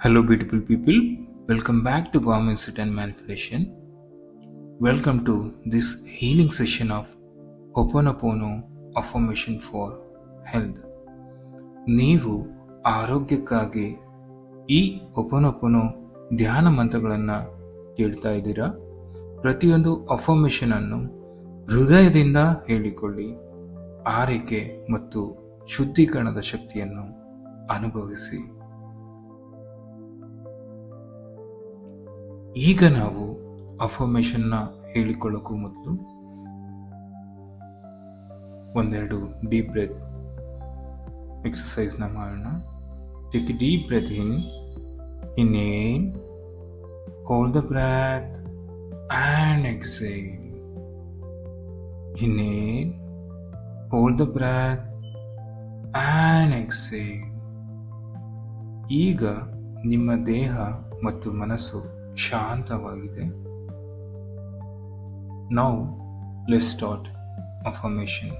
Hello, beautiful people. Welcome back to Government Sit and Manipulation. Welcome to this healing session of Hoponopono Affirmation for Health. ನೀವು ಆರೋಗ್ಯಕ್ಕಾಗಿ ಈ ಒಪನೊಪನೋ ಧ್ಯಾನ ಮಂತ್ರಗಳನ್ನು ಕೇಳ್ತಾ ಇದ್ದೀರಾ ಪ್ರತಿಯೊಂದು ಅಫರ್ಮೇಷನ್ ಅನ್ನು ಹೃದಯದಿಂದ ಹೇಳಿಕೊಳ್ಳಿ ಆರೈಕೆ ಮತ್ತು ಶುದ್ಧೀಕರಣದ ಶಕ್ತಿಯನ್ನು ಅನುಭವಿಸಿ ಈಗ ನಾವು ಅಫರ್ಮೇಷನ್ನ ಹೇಳಿಕೊಳ್ಳೋಕ್ಕೂ ಮೊದಲು ಒಂದೆರಡು ಡೀಪ್ ಬ್ರೆತ್ ಎಕ್ಸಸೈಸ್ನ ಮಾಡೋಣ. Take deep breath in inhale hold the breath and exhale in and hold the breath and exhale ಈಗ ನಿಮ್ಮ ದೇಹ ಮತ್ತು ಮನಸ್ಸು ಶಾಂತವಾಗಿದೆ. ನಾವು ಲೆಸ್ ಸ್ಟಾರ್ಟ್ ಅಫರ್ಮೇಷನ್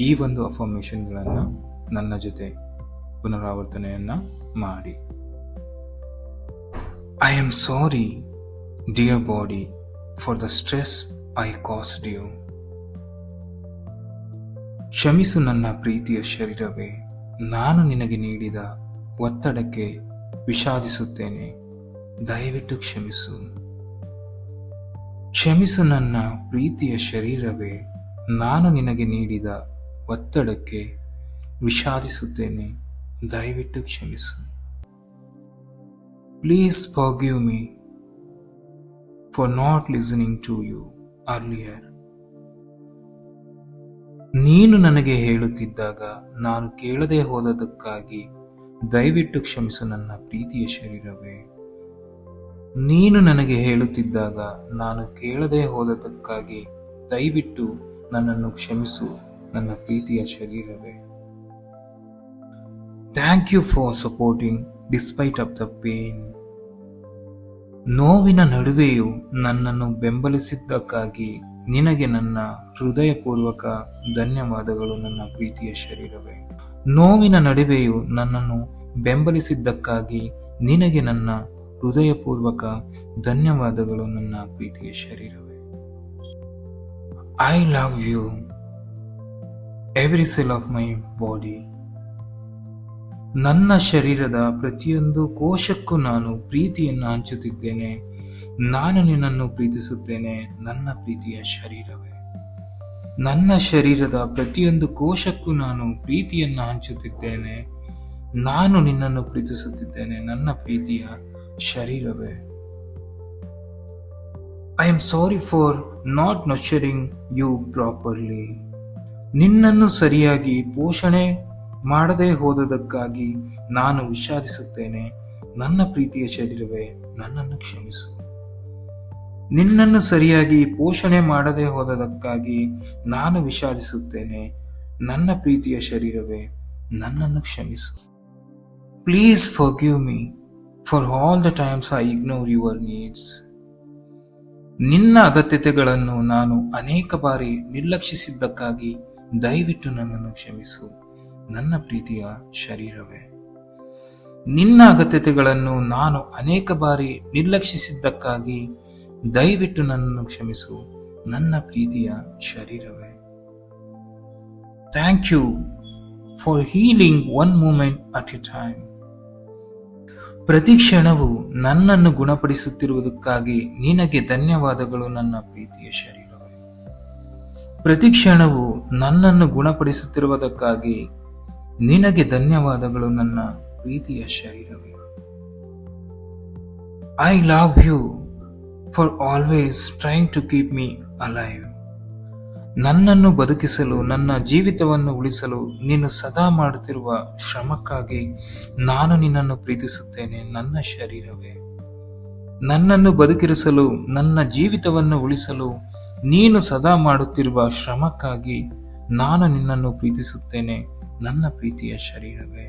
ಈ ಒಂದು ಅಫರ್ಮೇಷನ್ಗಳನ್ನು ನನ್ನ ಜೊತೆ ಪುನರಾವರ್ತನೆಯನ್ನು ಮಾಡಿ. I am sorry dear body for the stress I caused you ಕ್ಷಮಿಸು ನನ್ನ ಪ್ರೀತಿಯ ಶರೀರವೇ, ನಾನು ನಿನಗೆ ನೀಡಿದ ಒತ್ತಡಕ್ಕೆ ವಿಷಾದಿಸುತ್ತೇನೆ. ದಯವಿಟ್ಟು ಕ್ಷಮಿಸು. ಕ್ಷಮಿಸು ನನ್ನ ಪ್ರೀತಿಯ ಶರೀರವೇ, ನಾನು ನಿನಗೆ ನೀಡಿದ ಒತ್ತಡಕ್ಕೆ ವಿಷಾದಿಸುತ್ತೇನೆ. ದಯವಿಟ್ಟು ಕ್ಷಮಿಸು. Please forgive me for not listening to you earlier ನೀನು ನನಗೆ ಹೇಳುತ್ತಿದ್ದಾಗ ನಾನು ಕೇಳದೆ ಹೋದದಕ್ಕಾಗಿ ದಯವಿಟ್ಟು ಕ್ಷಮಿಸು ನನ್ನ ಪ್ರೀತಿಯ ಶರೀರವೇ. ನೀನು ನನಗೆ ಹೇಳುತ್ತಿದ್ದಾಗ ನಾನು ಕೇಳದೆ ಹೋದದಕ್ಕಾಗಿ ದಯವಿಟ್ಟು ನನ್ನನ್ನು ಕ್ಷಮಿಸು, ನನ್ನ ಪ್ರೀತಿಯ ಶರೀರವೇ. Thank you for supporting despite of the pain ನೋವಿನ ನಡುವೆಯೂ ನನ್ನನ್ನು ಬೆಂಬಲಿಸಿದ್ದಕ್ಕಾಗಿ ನಿನಗೆ ನನ್ನ ಹೃದಯಪೂರ್ವಕ ಧನ್ಯವಾದಗಳು, ನನ್ನ ಪ್ರೀತಿಯ ಶರೀರವೇ. ನೋವಿನ ನಡುವೆಯೂ ನನ್ನನ್ನು ಬೆಂಬಲಿಸಿದ್ದಕ್ಕಾಗಿ ನಿನಗೆ ನನ್ನ ಹೃದಯಪೂರ್ವಕ ಧನ್ಯವಾದಗಳು ನನ್ನ ಪ್ರೀತಿಯ ಶರೀರವೇ. I love you every cell of my body ನನ್ನ ಶರೀರದ ಪ್ರತಿಯೊಂದು ಕೋಶಕ್ಕೂ ನಾನು ಪ್ರೀತಿಯನ್ನು ಹಂಚುತ್ತಿದ್ದೇನೆ. ನಾನು ನಿನ್ನನ್ನು ಪ್ರೀತಿಸುತ್ತೇನೆ, ನನ್ನ ಪ್ರೀತಿಯ ಶರೀರವೇ. ನನ್ನ ಶರೀರದ ಪ್ರತಿಯೊಂದು ಕೋಶಕ್ಕೂ ನಾನು ಪ್ರೀತಿಯನ್ನು ಹಂಚುತ್ತಿದ್ದೇನೆ. ನಾನು ನಿನ್ನನ್ನು ಪ್ರೀತಿಸುತ್ತಿದ್ದೇನೆ, ನನ್ನ ಪ್ರೀತಿಯ ಶರೀರವೇ. I am sorry for not nurturing you properly ನಿನ್ನನ್ನು ಸರಿಯಾಗಿ ಪೋಷಣೆ ಮಾಡದೇ ಹೋದದಕ್ಕಾಗಿ ನಾನು ವಿಷಾದಿಸುತ್ತೇನೆ. ನನ್ನ ಪ್ರೀತಿಯ ಶರೀರವೇ, ನನ್ನನ್ನು ಕ್ಷಮಿಸು. ನಿನ್ನನ್ನು ಸರಿಯಾಗಿ ಪೋಷಣೆ ಮಾಡದೇ ಹೋದದಕ್ಕಾಗಿ ನಾನು ವಿಷಾದಿಸುತ್ತೇನೆ. ನನ್ನ ಪ್ರೀತಿಯ ಶರೀರವೇ, ನನ್ನನ್ನು ಕ್ಷಮಿಸು. Please forgive me for all the times I ignore your needs ನಿನ್ನ ಅಗತ್ಯತೆಗಳನ್ನು ನಾನು ಅನೇಕ ಬಾರಿ ನಿರ್ಲಕ್ಷಿಸಿದ್ದಕ್ಕಾಗಿ ದಯವಿಟ್ಟು ನನ್ನನ್ನು ಕ್ಷಮಿಸು. ನನ್ನ ಪ್ರೀತಿಯ ಶರೀರವೇ. ನಿನ್ನ ಅಗತ್ಯತೆಗಳನ್ನು ನಾನು ಅನೇಕ ಬಾರಿ ನಿರ್ಲಕ್ಷಿಸಿದ್ದಕ್ಕಾಗಿ ದಯವಿಟ್ಟು ನನ್ನನ್ನು ಕ್ಷಮಿಸು. ನನ್ನ ಪ್ರೀತಿಯ ಶರೀರವೇ. Thank you for healing one moment at a time ಪ್ರತಿ ಕ್ಷಣವು ನನ್ನನ್ನು ಗುಣಪಡಿಸುತ್ತಿರುವುದಕ್ಕಾಗಿ ನಿನಗೆ ಧನ್ಯವಾದಗಳು ನನ್ನ ಪ್ರೀತಿಯ ಶರೀರವೇ. ಪ್ರತಿ ಕ್ಷಣವು ನನ್ನನ್ನು ಗುಣಪಡಿಸುತ್ತಿರುವುದಕ್ಕಾಗಿ ನಿನಗೆ ಧನ್ಯವಾದಗಳು ನನ್ನ ಪ್ರೀತಿಯ ಶರೀರವೇ. I love you for always trying to keep me alive ನನ್ನನ್ನು ಬದುಕಿಸಲು, ನನ್ನ ಜೀವಿತವನ್ನು ಉಳಿಸಲು ನೀನು ಸದಾ ಮಾಡುತ್ತಿರುವ ಶ್ರಮಕ್ಕಾಗಿ ನಾನು ನಿನ್ನನ್ನು ಪ್ರೀತಿಸುತ್ತೇನೆ, ನನ್ನ ಶರೀರವೇ. ನನ್ನನ್ನು ಬದುಕಿರಿಸಲು, ನನ್ನ ಜೀವಿತವನ್ನು ಉಳಿಸಲು ನೀನು ಸದಾ ಮಾಡುತ್ತಿರುವ ಶ್ರಮಕ್ಕಾಗಿ ನಾನು ನಿನ್ನನ್ನು ಪ್ರೀತಿಸುತ್ತೇನೆ, ನನ್ನ ಪ್ರೀತಿಯ ಶರೀರವೇ.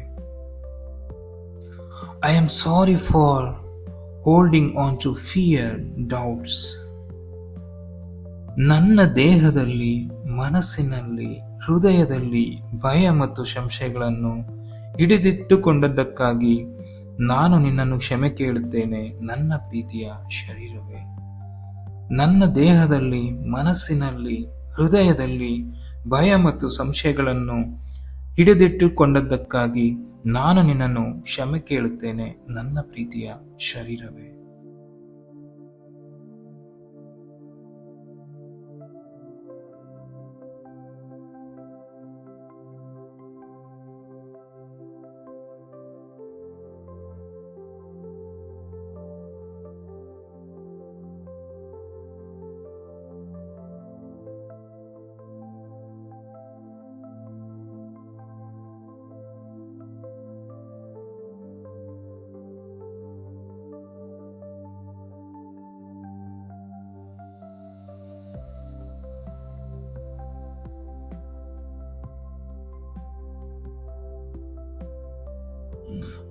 I am sorry for holding on to fear doubts ನನ್ನ ದೇಹದಲ್ಲಿ, ಮನಸ್ಸಿನಲ್ಲಿ, ಹೃದಯದಲ್ಲಿ ಭಯ ಮತ್ತು ಸಂಶಯಗಳನ್ನು ಹಿಡಿದಿಟ್ಟುಕೊಂಡದ್ದಕ್ಕಾಗಿ ನಾನು ನಿನ್ನನ್ನು ಕ್ಷಮೆ ಕೇಳುತ್ತೇನೆ. ನನ್ನ ಪ್ರೀತಿಯ ಶರೀರವೇ. ನನ್ನ ದೇಹದಲ್ಲಿ, ಮನಸ್ಸಿನಲ್ಲಿ, ಹೃದಯದಲ್ಲಿ ಭಯ ಮತ್ತು ಸಂಶಯಗಳನ್ನು ಹಿಡಿದಿಟ್ಟುಕೊಂಡದ್ದಕ್ಕಾಗಿ ನಾನು ನಿನ್ನನ್ನು ಕ್ಷಮೆ ಕೇಳುತ್ತೇನೆ. ನನ್ನ ಪ್ರೀತಿಯ ಶರೀರವೇ.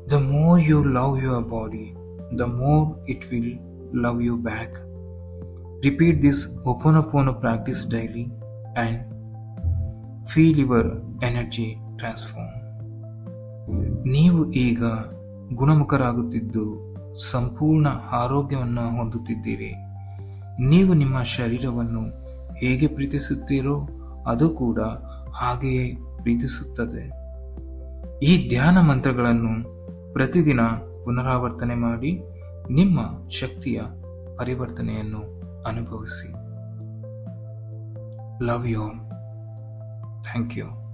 The more you love your body, the more it will love you back. Repeat this Ho'oponopono practice daily and feel your energy transform. ನೀವು ಈಗ ಗುಣಮುಖರಾಗುತ್ತಿದ್ದು ಸಂಪೂರ್ಣ ಆರೋಗ್ಯವನ್ನು ಹೊಂದುತ್ತಿದ್ದೀರಿ ನೀವು ನಿಮ್ಮ ಶರೀರವನ್ನು ಹೇಗೆ ಪ್ರೀತಿಸುತ್ತೀರೋ ಅದು ಕೂಡ ಹಾಗೆಯೇ ಪ್ರೀತಿಸುತ್ತದೆ ಈ ಧ್ಯಾನ ಮಂತ್ರಗಳನ್ನು ಪ್ರತಿದಿನ ಪುನರಾವರ್ತನೆ ಮಾಡಿ ನಿಮ್ಮ ಶಕ್ತಿಯ ಪರಿವರ್ತನೆಯನ್ನು ಅನುಭವಿಸಿ. Love you thank you